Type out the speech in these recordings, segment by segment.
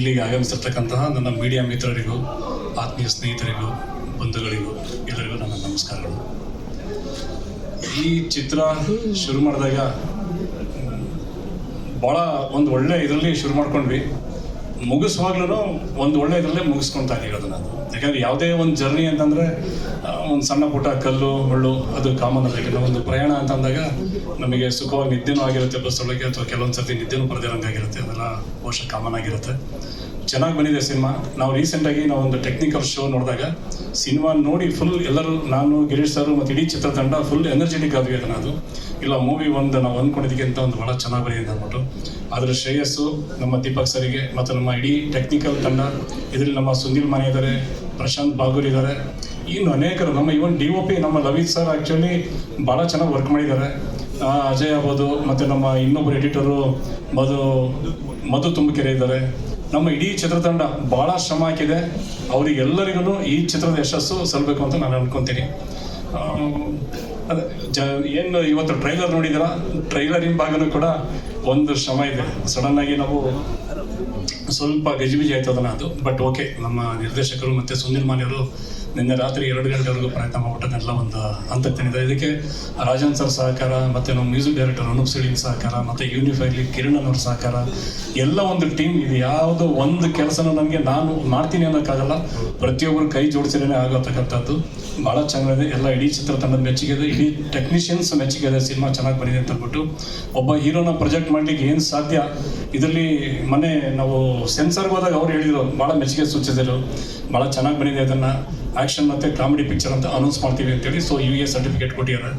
ಇಲ್ಲಿಗೆ ಆಗಮಿಸಿರ್ತಕ್ಕಂತಹ ನನ್ನ ಮೀಡಿಯಾ ಮಿತ್ರರಿಗೂ, ಆತ್ಮೀಯ ಸ್ನೇಹಿತರಿಗೂ, ಬಂಧುಗಳಿಗೂ, ಎಲ್ಲರಿಗೂ ನನ್ನ ನಮಸ್ಕಾರಗಳು. ಈ ಚಿತ್ರ ಶುರು ಮಾಡಿದಾಗ ಭಾಳ ಒಂದು ಒಳ್ಳೆ ಇದರಲ್ಲಿ ಶುರು ಮಾಡ್ಕೊಂಡ್ವಿ. ಮುಗಿಸುವಾಗ್ಲೂ ಒಂದು ಒಳ್ಳೆಯದರಲ್ಲೇ ಮುಗಿಸ್ಕೊಂತ ಇರೋದು ನಾನು. ಯಾಕಂದ್ರೆ ಯಾವುದೇ ಒಂದು ಜರ್ನಿ ಅಂತಂದರೆ ಒಂದು ಸಣ್ಣ ಪುಟ್ಟ ಕಲ್ಲು ಮುಳ್ಳು ಅದು ಕಾಮನ್ ಆಗಿರೋದು ಒಂದು ಪ್ರಯಾಣ ಅಂತಂದಾಗ ನಮಗೆ ಸುಖವಾಗಿ ನಿದ್ದೆನೂ ಆಗಿರುತ್ತೆ, ಬಸ್ ಒಳಗೆ, ಅಥವಾ ಕೆಲವೊಂದು ಸರ್ತಿ ನಿದ್ದೆನೂ ಬರೆದಿರೋಂಗಾಗಿರುತ್ತೆ ಅದೆಲ್ಲ ಬಹುಶಃ ಕಾಮನ್ ಆಗಿರುತ್ತೆ. ಚೆನ್ನಾಗಿ ಬಂದಿದೆ ಸಿನಿಮಾ. ನಾವು ರೀಸೆಂಟಾಗಿ ನಾವು ಒಂದು ಟೆಕ್ನಿಕಲ್ ಶೋ ನೋಡಿದಾಗ ಸಿನಿಮಾ ನೋಡಿ ಫುಲ್ ಎಲ್ಲರೂ, ನಾನು, ಗಿರೀಶ್ ಸರ್ ಮತ್ತು ಇಡೀ ಚಿತ್ರತಂಡ ಫುಲ್ ಎನರ್ಜೆಟಿಕ್ ಆದ್ವಿ ಅದನ್ನ ಅದು. ಇಲ್ಲ ಮೂವಿ ಒಂದು ನಾವು ಅಂದ್ಕೊಂಡಿದ್ದಕ್ಕಿಂತ ಒಂದು ಭಾಳ ಚೆನ್ನಾಗಿ ಬಂದಿದೆ ಅಂದ್ಬಿಟ್ಟು. ಅದರ ಶ್ರೇಯಸ್ಸು ನಮ್ಮ ದೀಪಕ್ ಸರಿಗೆ ಮತ್ತು ನಮ್ಮ ಇಡೀ ಟೆಕ್ನಿಕಲ್ ತಂಡ, ಇದರಲ್ಲಿ ನಮ್ಮ ಸುನಿಲ್ ಮನೆ ಇದ್ದಾರೆ ಪ್ರಶಾಂತ್ ಬಾಗೂರ್ ಇದ್ದಾರೆ ಇನ್ನು ಅನೇಕರು, ನಮ್ಮ ಇವನ್ ಡಿ ಒ ಪಿ ನಮ್ಮ ಲವಿತ್ ಸರ್ ಆ್ಯಕ್ಚುಲಿ ಭಾಳ ಚೆನ್ನಾಗಿ ವರ್ಕ್ ಮಾಡಿದ್ದಾರೆ ಅಜಯ್ ಆಗ್ಬೋದು, ಮತ್ತು ನಮ್ಮ ಇನ್ನೊಬ್ಬರು ಎಡಿಟರು ಮಧು ಮಧು ತುಂಬಕೆರೆ ಇದ್ದಾರೆ ನಮ್ಮ ಇಡೀ ಚಿತ್ರತಂಡ ಭಾಳ ಶ್ರಮ ಹಾಕಿದೆ. ಅವರಿಗೆಲ್ಲರಿಗೂ ಈ ಚಿತ್ರದ ಯಶಸ್ಸು ಸಲ್ಲಬೇಕು ಅಂತ ನಾನು ಅನ್ಕೊಂತೀನಿ. ಅದೇ, ಜ, ಏನು ಇವತ್ತು ಟ್ರೈಲರ್ ನೋಡಿದಿರ ಟ್ರೈಲರಿನ ಭಾಗನೂ ಕೂಡ ಒಂದು ಶ್ರಮ ಇದೆ. ಸಡನ್ನಾಗಿ ನಾವು ಸ್ವಲ್ಪ ಗಜಿಬಿಜಿ ಆಯ್ತು ಅದನ್ನ ಅದು. ಬಟ್ ಓಕೆ ನಮ್ಮ ನಿರ್ದೇಶಕರು ಮತ್ತು ಸುನಿಲ್ ಮಾನ್ಯವರು ನಿನ್ನೆ ರಾತ್ರಿ ಎರಡು ಗಂಟೆವರೆಗೂ ಪ್ರಯತ್ನ ಮಾಡ್ಬಿಟ್ಟನ್ನೆಲ್ಲ ಒಂದು ಹಂತಕ್ಕೆ ತಂದಿದ್ದಾರೆ ಇದಕ್ಕೆ ರಾಜನ್ ಸರ್ ಸಹಕಾರ, ಮತ್ತು ನಮ್ಮ ಮ್ಯೂಸಿಕ್ ಡೈರೆಕ್ಟರ್ ಅನೂಪ್ ಸಿಳಿನ್ ಸಹಕಾರ, ಮತ್ತು ಯೂನಿಫೈಲಿ ಕಿರಣ್ ಅವ್ರ ಸಹಕಾರ, ಎಲ್ಲ ಒಂದು ಟೀಮ್ ಇದು. ಯಾವುದೋ ಒಂದು ಕೆಲಸನೂ ನನಗೆ ನಾನು ಮಾಡ್ತೀನಿ ಅನ್ನೋಕ್ಕಾಗಲ್ಲ. ಪ್ರತಿಯೊಬ್ಬರು ಕೈ ಜೋಡಿಸಿದ್ರೆ ಆಗತಕ್ಕಂಥದ್ದು. ಭಾಳ ಚೆನ್ನಾಗಿದೆ. ಎಲ್ಲ ಇಡೀ ಚಿತ್ರತಂಡದ ಮೆಚ್ಚುಗೆ ಇದೆ ಇಡೀ ಟೆಕ್ನಿಷಿಯನ್ಸ್ ಮೆಚ್ಚುಗೆ ಇದೆ ಸಿನಿಮಾ ಚೆನ್ನಾಗಿ ಬಂದಿದೆ ಅಂತ ಅಂದ್ಬಿಟ್ಟು ಒಬ್ಬ ಹೀರೋನ ಪ್ರೊಜೆಕ್ಟ್ ಮಾಡ್ಲಿಕ್ಕೆ ಏನು ಸಾಧ್ಯ? ಇದರಲ್ಲಿ ಮೊನ್ನೆ ನಾವು ಸೆನ್ಸರ್ಗೆ ಹೋದಾಗ ಅವ್ರು ಹೇಳಿದರು ಭಾಳ ಮೆಚ್ಚುಗೆ ಸೂಚಿಸಿದರು. ಭಾಳ ಚೆನ್ನಾಗಿ ಬಂದಿದೆ ಅದನ್ನು. ಆ್ಯಕ್ಷನ್ ಮತ್ತು ಕಾಮಿಡಿ ಪಿಕ್ಚರ್ ಅಂತ ಅನೌನ್ಸ್ ಮಾಡ್ತೀವಿ ಅಂತೇಳಿ ಸೊ ಯು ಎ ಸರ್ಟಿಫಿಕೇಟ್ ಕೊಟ್ಟಿದ್ದಾರೆ.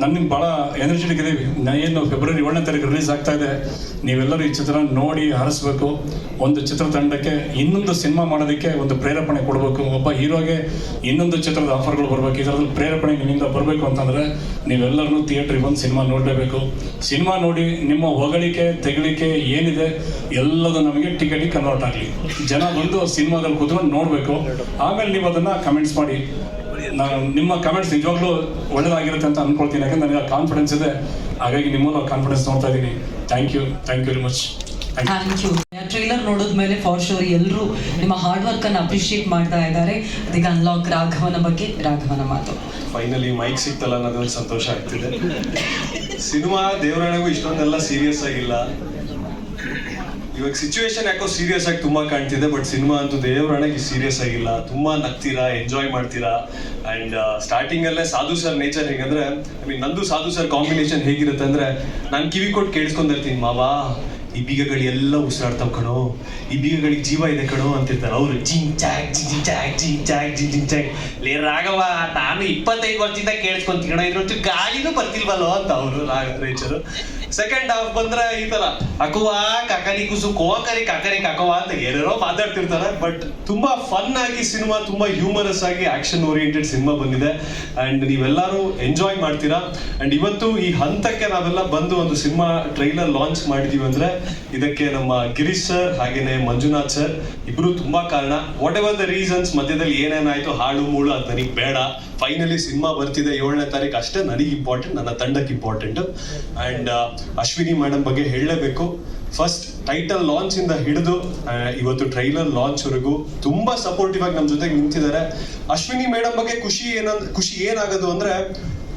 ನನಗೆ ಭಾಳ ಎನರ್ಜೆಟಿಕ್ ಇದೀವಿ. ನಾ ಏನು ಫೆಬ್ರವರಿ ಏಳನೇ ತಾರೀಕು ರಿಲೀಸ್ ಆಗ್ತಾ ಇದೆ. ನೀವೆಲ್ಲರೂ ಈ ಚಿತ್ರ ನೋಡಿ ಹರಿಸ್ಬೇಕು ಒಂದು ಚಿತ್ರತಂಡಕ್ಕೆ ಇನ್ನೊಂದು ಸಿನಿಮಾ ಮಾಡೋದಕ್ಕೆ ಒಂದು ಪ್ರೇರೇಪಣೆ ಕೊಡಬೇಕು. ಒಬ್ಬ ಹೀರೋಗೆ ಇನ್ನೊಂದು ಚಿತ್ರದ ಆಫರ್ಗಳು ಬರಬೇಕು. ಇದರಲ್ಲಿ ಪ್ರೇರೇಪಣೆ ನಿಮ್ಮಿಂದ ಬರಬೇಕು ಅಂತಂದರೆ ನೀವೆಲ್ಲರೂ ಥಿಯೇಟ್ರಿಗೆ ಬಂದು ಸಿನಿಮಾ ನೋಡಲೇಬೇಕು. ಸಿನಿಮಾ ನೋಡಿ ನಿಮ್ಮ ಹೊಗಳಿಕೆ ತೆಗಳಿಕೆ ಏನಿದೆ ಎಲ್ಲದೂ ನಮಗೆ ಟಿಕೆಟಿಗೆ ಕನ್ವರ್ಟ್ ಆಗಲಿ. ಜನ ಬಂದು ಸಿನಿಮಾದಲ್ಲಿ ಕೂತ್ಕೊಂಡು ನೋಡಬೇಕು. ಆಮೇಲೆ ನೀವು ಅದನ್ನು ಕಮೆಂಟ್ಸ್ ಮಾಡಿ. ನಾನು ನಿಮ್ಮ ಕಮೆಂಟ್ಸ್ ನಿಜವಾಗ್ಲೂ ಒಳ್ಳೇದಾಗಿರುತ್ತೆ ಅಂತ ಅನ್ಕೊಳ್ತೀನಿ. ಯಾಕಂದ್ರೆ ನನಗೆ ಕಾನ್ಫಿಡೆನ್ಸ್ ಇದೆ. ಹಾಗಾಗಿ ನಿಮ್ಮಲ್ಲೂ ಕಾನ್ಫಿಡೆನ್ಸ್ ನೋಡ್ತಾ ಇದ್ದೀನಿ thank you thank you very much thank you trailer ನೋಡಿದ ಮೇಲೆ ಫಾರ್ ಶೋರ್ ಎಲ್ಲರೂ ನಿಮ್ಮ ಹಾರ್ಡ್ ವರ್ಕ್ ಅನ್ನು ಅಪ್ರಿಷಿಯೇಟ್ ಮಾಡ್ತಾ ಇದ್ದಾರೆ. ಅದಕ್ಕೆ ಅನ್ಲಾಕ್ ರಾಘವನ ಬಗ್ಗೆ ರಾಘವನ ಮಾತು. ಫೈನಲಿ ಮೈಕ್ ಸಿಕ್ತಲ್ಲ ಅನ್ನೋದೊಂದು ಸಂತೋಷ ಆಗ್ತಿದೆ. ಸಿನಿಮಾ ದೇವರಾಣೆಗೂ ಇಷ್ಟೊಂದೆಲ್ಲ ಸೀರಿಯಸ್ ಆಗಿಲ್ಲ. ಇವಾಗ ಸಿಚುವೇಶನ್ ಯಾಕೋ ಸೀರಿಯಸ್ ಆಗಿ ತುಂಬಾ ಕಾಣ್ತಿದೆ ಬಟ್ ಸಿನಿಮಾ ಅಂತೂ ದೇವರಾಣೆಗೆ ಸೀರಿಯಸ್ ಆಗಿಲ್ಲ. ತುಂಬಾ ನಗ್ತೀರಾ ಎಂಜಾಯ್ ಮಾಡ್ತೀರಾ? ಅಂಡ್ ಸ್ಟಾರ್ಟಿಂಗ್ ಅಲ್ಲೇ ಸಾಧು ಸರ್ ನೇಚರ್ ಹೇಗಂದ್ರೆ ಐ ಮೀನ್ ನಂದು ಸಾಧು ಸರ್ ಕಾಂಬಿನೇಷನ್ ಹೇಗಿರುತ್ತೆ ಅಂದ್ರೆ, ನಾನು ಕಿವಿ ಕೊಟ್ಟು ಕೇಳಿಸ್ಕೊಂಡಿರ್ತೀನಿ ಮಾವಾ, ಈ ಬೀಗಗಳು ಎಲ್ಲ ಉಸಿರಾಡ್ತಾವ್ ಕಣೋ. ಈ ಬೀಗಗಳಿಗೆ ಜೀವ ಇದೆ ಕಣೋ, ಅಂತಿರ್ತಾರೆ ಅವ್ರು. ಜಿಂಗ್ ಚಾಕ್ ಜಿಂಗ್ ಚಾಕ್ ಜಿಂಗ್ ಚಾಕ್ ಜಿಂಗ್ ಚಾಕ್. ಲೇ ರಾಘವ, ನಾನು ಇಪ್ಪತ್ತೈದು ವರ್ಷದಿಂದ ಕೇಳಿಸ್ಕೊಂತೀನಿ ಕಣೋ ಇದ್ರೊಂಚು ಗಾಳಿನೂ ಬರ್ತಿಲ್ವಲ್ಲೋ? ಅಂತ ಅವರು ರೇಚರು ಸೆಕೆಂಡ್ ಹಾಫ್ ಬಂದ್ರೆ ಈ ತರ, ಅಕುವ, ಕಕರಿ ಕುಸು, ಕೋಕರಿ, ಕಕರಿ, ಕಕವ ಅಂತ ಏನೇನೋ ಮಾತಾಡ್ತಿರ್ತಾರೆ. ಬಟ್ ತುಂಬಾ ಫನ್ ಆಗಿ ಸಿನಿಮಾ, ತುಂಬಾ ಹ್ಯೂಮರಸ್ ಆಗಿ ಆಕ್ಷನ್ ಓರಿಯೆಂಟೆಡ್ ಸಿನಿಮಾ ಬಂದಿದೆ. ಅಂಡ್ ನೀವೆಲ್ಲರೂ ಎಂಜಾಯ್ ಮಾಡ್ತೀರಾ? ಅಂಡ್ ಇವತ್ತು ಈ ಹಂತಕ್ಕೆ ನಾವೆಲ್ಲ ಬಂದು ಒಂದು ಸಿನಿಮಾ ಟ್ರೈಲರ್ ಲಾಂಚ್ ಮಾಡಿದೀವಿ ಅಂದ್ರೆ ಇದಕ್ಕೆ ನಮ್ಮ ಗಿರೀಶ್ ಸರ್ ಹಾಗೇನೆ ಮಂಜುನಾಥ್ ಸರ್ ಇಬ್ರು ತುಂಬಾ ಕಾರಣ. ವಾಟ್ ಎವರ್ ದ ರೀಸನ್ಸ್ ಮಧ್ಯದಲ್ಲಿ ಏನೇನಾಯ್ತು ಹಾಳು ಮೂಳು ಅದು ನನಗೆ ಬೇಡ. ಫೈನಲಿ ಸಿನಿಮಾ ಬರ್ತಿದೆ ಏಳನೇ ತಾರೀಕು. ಅಷ್ಟೇ ನನಗೆ ಇಂಪಾರ್ಟೆಂಟ್ ನನ್ನ ತಂಡಕ್ಕೆ ಇಂಪಾರ್ಟೆಂಟ್ ಅಂಡ್ ಅಶ್ವಿನಿ ಮೇಡಮ್ ಬಗ್ಗೆ ಹೇಳಲೇಬೇಕು. ಫಸ್ಟ್ ಟೈಟಲ್ ಲಾಂಚ್ ಇಂದ ಹಿಡಿದು ಇವತ್ತು ಟ್ರೈಲರ್ ಲಾಂಚ್ ವರೆಗೂ ತುಂಬಾ ಸಪೋರ್ಟಿವ್ ಆಗಿ ನಮ್ಮ ಜೊತೆಗೆ ನಿಂತಿದ್ದಾರೆ. ಅಶ್ವಿನಿ ಮೇಡಮ್ ಬಗ್ಗೆ ಖುಷಿ ಏನಂದ್ರೆ ಖುಷಿ ಏನಾಗೋದು ಅಂದ್ರೆ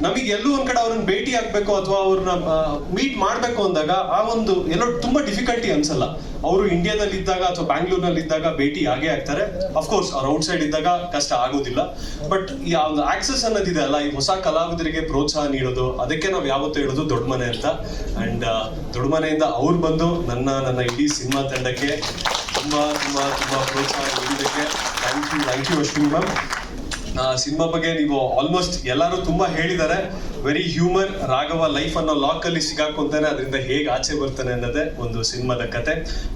ನಮಗೆ ಎಲ್ಲೂ ಒಂದ್ ಕಡೆ ಅವ್ರನ್ನ ಭೇಟಿ ಆಗ್ಬೇಕು ಅಥವಾ ಅವ್ರನ್ನ ಮೀಟ್ ಮಾಡ್ಬೇಕು ಅಂದಾಗ ಆ ಒಂದು ಎಲ್ಲೋ ತುಂಬಾ ಡಿಫಿಕಲ್ಟಿ ಅನ್ಸಲ್ಲ. ಅವರು ಇಂಡಿಯಾದಲ್ಲಿ ಇದ್ದಾಗ ಅಥವಾ ಬ್ಯಾಂಗ್ಳೂರ್ನಲ್ಲಿ ಇದ್ದಾಗ ಭೇಟಿ ಆಗೇ ಆಗ್ತಾರೆ. ಅಫ್ಕೋರ್ಸ್ ಅವ್ರ ಔಟ್ ಸೈಡ್ ಇದ್ದಾಗ ಕಷ್ಟ ಆಗೋದಿಲ್ಲ. ಬಟ್ ಈ ಒಂದು ಆಕ್ಸೆಸ್ ಅನ್ನೋದಿದೆ ಅಲ್ಲ, ಈ ಹೊಸ ಕಲಾವಿದರಿಗೆ ಪ್ರೋತ್ಸಾಹ ನೀಡೋದು, ಅದಕ್ಕೆ ನಾವು ಯಾವತ್ತೂ ಹೇಳೋದು ದೊಡ್ಡ ಮನೆ ಅಂತ. ಅಂಡ್ ದೊಡ್ಡ ಮನೆಯಿಂದ ಅವ್ರು ಬಂದು ನನ್ನ ನನ್ನ ಇಡೀ ಸಿನಿಮಾ ತಂಡಕ್ಕೆ ತುಂಬಾ ತುಂಬಾ ತುಂಬಾ ಪ್ರೋತ್ಸಾಹ ನೀಡಿದ್ದಕ್ಕೆ thank you thank you Ashwin ma'am cinema ಬಗ್ಗೆ ನೀವು ಆಲ್ಮೋಸ್ಟ್ ಎಲ್ಲರೂ ತುಂಬಾ ಹೇಳಿದ್ದಾರೆ. ವೆರಿ ಹ್ಯೂಮರ್ ರಾಘವ ಲೈಫ್ ಅನ್ನೋ ಲಾಕ್ ಅಲ್ಲಿ ಸಿಗಾಕೊಂತಾನೆ ಅದರಿಂದ ಹೇಗೆ ಆಚೆ ಬರ್ತಾನೆ ಅನ್ನೋದೇ ಒಂದು ಸಿನಿಮಾದ ಕತೆ.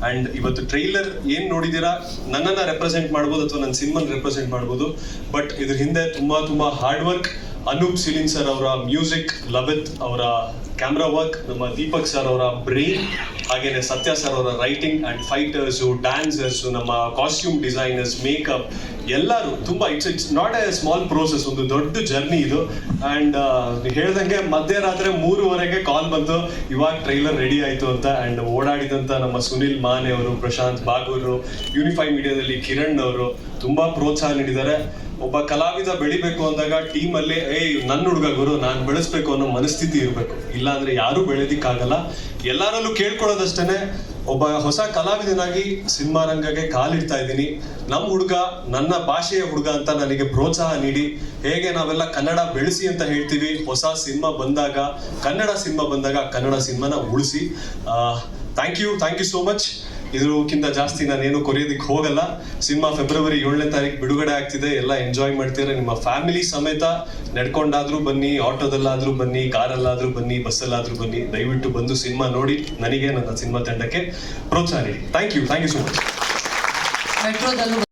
ಅಂಡ್ ಇವತ್ತು ಟ್ರೈಲರ್ ಏನ್ ನೋಡಿದೀರಾ? ನನ್ನನ್ನ ರೆಪ್ರೆಸೆಂಟ್ ಮಾಡ್ಬೋದು ಅಥವಾ ನನ್ನ ಸಿನಿಮಾನ ರೆಪ್ರೆಸೆಂಟ್ ಮಾಡ್ಬೋದು. ಬಟ್ ಇದ್ರ ಹಿಂದೆ ತುಂಬಾ ತುಂಬಾ hard work Anoop Seelin sir ಅವರ ಮ್ಯೂಸಿಕ್ ಲವಿತ್ ಅವರ ಕ್ಯಾಮ್ರಾ ವರ್ಕ್ ನಮ್ಮ ದೀಪಕ್ ಸರ್ ಅವರ ಬ್ರೈನ್ ಹಾಗೇನೆ ಸತ್ಯ ಸರ್ ಅವರ ರೈಟಿಂಗ್ ಅಂಡ್ ಫೈಟರ್ಸು ಡ್ಯಾನ್ಸರ್ಸು ನಮ್ಮ ಕಾಸ್ಟ್ಯೂಮ್ ಡಿಸೈನರ್ಸ್ ಮೇಕಪ್ ಎಲ್ಲರೂ ತುಂಬಾ it's it's not a small process ಒಂದು ದೊಡ್ಡ ಜರ್ನಿ ಇದು. ಅಂಡ್ ಹೇಳ್ದಂಗೆ ಮಧ್ಯರಾತ್ರಿ ಮೂರುವರೆಗೆ ಕಾಲ್ ಬಂತು. ಇವಾಗ ಟ್ರೈಲರ್ ರೆಡಿ ಆಯ್ತು ಅಂತ ಅಂಡ್ ಓಡಾಡಿದಂತ ನಮ್ಮ ಸುನಿಲ್ ಮಾನೆ ಅವರು, ಪ್ರಶಾಂತ್ ಬಾಗೂರು ಯೂನಿಫೈ ಮೀಡಿಯಾದಲ್ಲಿ ಕಿರಣ್ ಅವರು ತುಂಬಾ ಪ್ರೋತ್ಸಾಹ ನೀಡಿದ್ದಾರೆ. ಒಬ್ಬ ಕಲಾವಿದ ಬೆಳಿಬೇಕು ಅಂದಾಗ ಟೀಮ್ ಅಲ್ಲಿ, ಏಯ್ ನನ್ನ ಹುಡುಗ ಗುರು, ನಾನು ಬೆಳೆಸ್ಬೇಕು ಅನ್ನೋ ಮನಸ್ಥಿತಿ ಇರಬೇಕು. ಇಲ್ಲಾಂದ್ರೆ ಯಾರು ಬೆಳೆದಿಕ್ಕಾಗಲ್ಲ. ಎಲ್ಲರಲ್ಲೂ ಕೇಳ್ಕೊಳ್ಳೋದಷ್ಟೇನೆ, ಒಬ್ಬ ಹೊಸ ಕಲಾವಿದನಾಗಿ ಸಿನಿಮಾ ರಂಗಕ್ಕೆ ಕಾಲಿಡ್ತಾ ಇದ್ದೀನಿ. ನಮ್ಮ ಹುಡುಗ, ನನ್ನ ಭಾಷೆಯ ಹುಡುಗ ಅಂತ ನನಗೆ ಪ್ರೋತ್ಸಾಹ ನೀಡಿ. ಹೇಗೆ ನಾವೆಲ್ಲ ಕನ್ನಡ ಬೆಳೆಸಿ ಅಂತ ಹೇಳ್ತೀವಿ. ಹೊಸ ಸಿನಿಮಾ ಬಂದಾಗ, ಕನ್ನಡ ಸಿನಿಮಾ ಬಂದಾಗ ಕನ್ನಡ ಸಿನಿಮಾನ ಉಳಿಸಿ. Thank you thank you so much. ಇದಕ್ಕಿಂತ ಜಾಸ್ತಿ ನಾನೇನು ಕೊರಿಯೋದಕ್ಕೆ ಹೋಗಲ್ಲ. ಸಿನಿಮಾ ಫೆಬ್ರವರಿ ಏಳನೇ ತಾರೀಕು ಬಿಡುಗಡೆ ಆಗ್ತಿದೆ. ಎಲ್ಲ ಎಂಜಾಯ್ ಮಾಡ್ತೀರಾ? ನಿಮ್ಮ ಫ್ಯಾಮಿಲಿ ಸಮೇತ ನಡ್ಕೊಂಡಾದ್ರೂ ಬನ್ನಿ, ಆಟೋದಲ್ಲಾದ್ರೂ ಬನ್ನಿ, ಕಾರಲ್ಲಾದ್ರೂ ಬನ್ನಿ, ಬಸ್ಸಲ್ಲಾದರೂ ಬನ್ನಿ, ದಯವಿಟ್ಟು ಬಂದು ಸಿನಿಮಾ ನೋಡಿ. ನನಗೆ ನನ್ನ ಸಿನಿಮಾ ತಂಡಕ್ಕೆ ಪ್ರೋತ್ಸಾಹ ನೀಡಿ. Thank you thank you so much